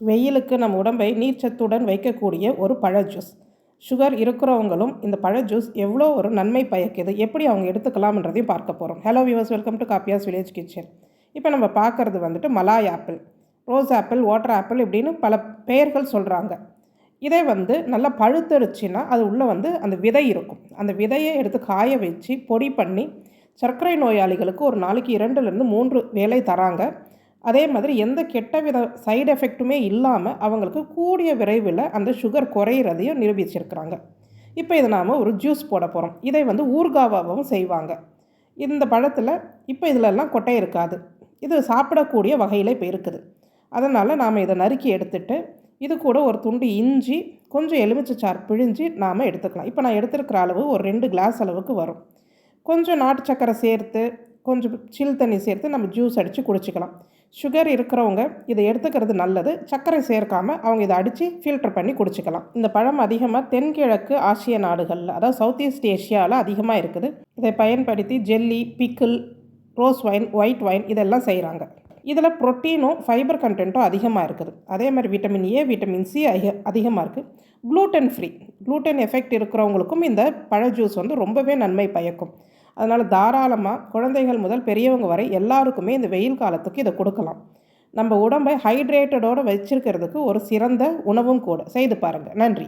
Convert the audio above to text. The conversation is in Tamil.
வெயிலுக்கு நம் உடம்பை நீர்ச்சத்துடன் வைக்கக்கூடிய ஒரு பழ ஜூஸ் சுகர் இருக்கிறவங்களும் இந்த பழ ஜூஸ் எவ்வளோ ஒரு நன்மை பயக்குது எப்படி அவங்க எடுத்துக்கலாம்ன்றதையும் பார்க்க போகிறோம் hello viewers welcome to Kappiyas village kitchen இப்போ நம்ம பார்க்குறது வந்துட்டு Malay apple rose apple water apple இப்படின்னு பல பெயர்கள் சொல்கிறாங்க இதே வந்து நல்லா பழுத்தடிச்சின்னா அது உள்ளே வந்து அந்த விதை இருக்கும். அந்த விதையை எடுத்து காய வச்சு பொடி பண்ணி சர்க்கரை நோயாளிகளுக்கு ஒரு நாளைக்கு இரண்டுலேருந்து மூன்று வேலை தராங்க. அதே மாதிரி எந்த கெட்ட வித சைடு எஃபெக்ட்டுமே இல்லாமல் அவங்களுக்கு கூடிய விரைவில் அந்த சுகர் குறையிறதையும் நிரூபிச்சிருக்கிறாங்க. இப்போ இதை நாம் ஒரு ஜூஸ் போட போகிறோம் இதை வந்து ஊர்காவாகவும் செய்வாங்க. இந்த பழத்தில் இப்போ இதிலெல்லாம் கொட்டை இருக்காது. இது சாப்பிடக்கூடிய வகையில் இப்போ இருக்குது. அதனால் நாம் இதை நறுக்கி எடுத்துட்டு இது கூட ஒரு துண்டு இஞ்சி கொஞ்சம் எலுமிச்சைச்சாறு பிழிஞ்சு நாம் எடுத்துக்கலாம். இப்போ நான் எடுத்துருக்கிற அளவு ஒரு ரெண்டு கிளாஸ் அளவுக்கு வரும். கொஞ்சம் நாட்டு சக்கரை சேர்த்து கொஞ்சம் சில் தண்ணி சேர்த்து நம்ம ஜூஸ் அடித்து குடிச்சிக்கலாம். சுகர் இருக்கிறவங்க இதை எடுத்துக்கிறது நல்லது. சர்க்கரை சேர்க்காமல் அவங்க இதை அடித்து ஃபில்டர் பண்ணி குடிச்சிக்கலாம். இந்த பழம் அதிகமாக தென்கிழக்கு ஆசிய நாடுகளில் அதாவது சவுத் ஈஸ்ட் ஏஷியாவில் அதிகமாக இருக்குது. இதை பயன்படுத்தி jelly pickle rose wine white wine இதெல்லாம் செய்கிறாங்க இதில் ப்ரோட்டீனும் ஃபைபர் கண்டென்ட்டும் அதிகமாக இருக்குது. அதே மாதிரி விட்டமின் ஏ விட்டமின் சி அதிக அதிகமாக இருக்குது க்ளூட்டன் ஃப்ரீ க்ளூட்டன் எஃபெக்ட் இருக்கிறவங்களுக்கும் இந்த பழ ஜூஸ் வந்து ரொம்பவே நன்மை பயக்கும். அதனால் தாராளமாக குழந்தைகள் முதல் பெரியவங்க வரை எல்லாருக்குமே இந்த வெயில் காலத்துக்கு இதை கொடுக்கலாம். நம்ம உடம்பை ஹைட்ரேட்டடோடு வச்சுருக்கிறதுக்கு ஒரு சிறந்த உணவும் கூட. செய்து பாருங்கள் நன்றி.